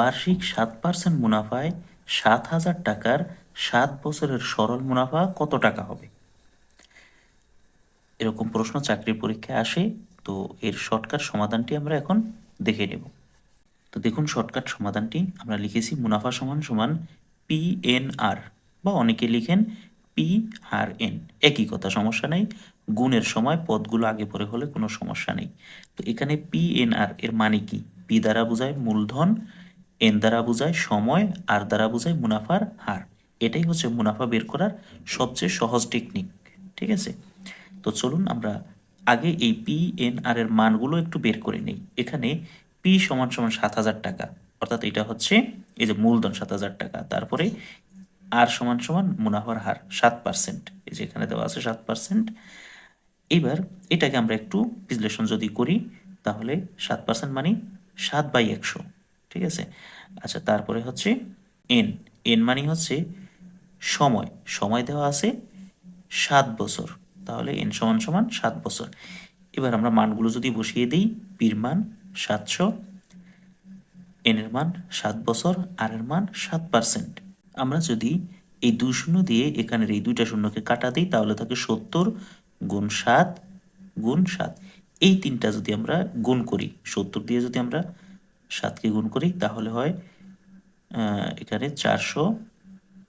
বার্ষিক সাত পার্সেন্ট মুনাফায় সাত হাজার টাকার সাত বছরের সরল মুনাফা কত টাকা হবে? এরকম প্রশ্ন চাকরির পরীক্ষায় আসে, তো এর শর্টকাট সমাধানটি আমরা এখন দেখে নেব। তো দেখুন শর্টকাট সমাধানটি, আমরা লিখেছি মুনাফা সমান সমান পি এন আর বা অনেকে লিখেন পি আর এন একই কথা, সমস্যা নেই, গুণের সময় পদগুলো আগে পরে হলে কোনো সমস্যা নেই। তো এখানে পি এন আর এর মানে কি? পি দ্বারা বোঝায় মূলধন এন দ্বারা বোঝায় সময়, আর দ্বারা বোঝায় মুনাফার হার। এটাই হচ্ছে মুনাফা বের করার সবচেয়ে সহজ টেকনিক ঠিক আছে? তো চলুন আমরা আগে এই পি এন আর এর মানগুলো একটু বের করে নেই। এখানে পি সমান সমান সাত হাজার টাকা, অর্থাৎ এটা হচ্ছে এই যে মূলধন সাত হাজার টাকা, তারপরে আর সমান সমান মুনাফার হার সাত পার্সেন্ট এই যে এখানে দেওয়া আছে সাত পার্সেন্ট এবার এটাকে আমরা একটু বিশ্লেষণ যদি করি, তাহলে সাত পার্সেন্ট মানে সাত বাই একশো। ঠিক আছে? আচ্ছা তারপরে হচ্ছে এন এন মানে হচ্ছে সময়। সময় দেওয়া আছে সাত বছর। তাহলে এন সমান সমান সাত বছর। এবার আমরা মানগুলো যদি বসিয়ে দিই পির মান সাতশো এন এর মান সাত বছর আর এর মান সাত পার্সেন্ট আমরা যদি এই দুই শূন্য দিয়ে এখানের এই দুইটা শূন্যকে কাটা দিই, তাহলে থাকে সত্তর গুণ সাত গুণ সাত। এই তিনটা যদি আমরা গুণ করি, সত্তর দিয়ে যদি আমরা সাতকে গুণ করি, তাহলে হয় এখানে চারশো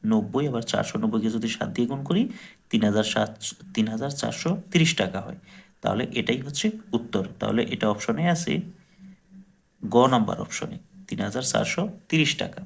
নব্বই, আবার চারশো নব্বইকে যদি সাত দিয়ে গুণ করি, তিন হাজার সাত, তিন হাজার চারশো তিরিশ টাকা হয়। তাহলে এটাই হচ্ছে উত্তর। তাহলে এটা অপশনে আছে, গ নাম্বার অপশনে তিন হাজার চারশো তিরিশ টাকা।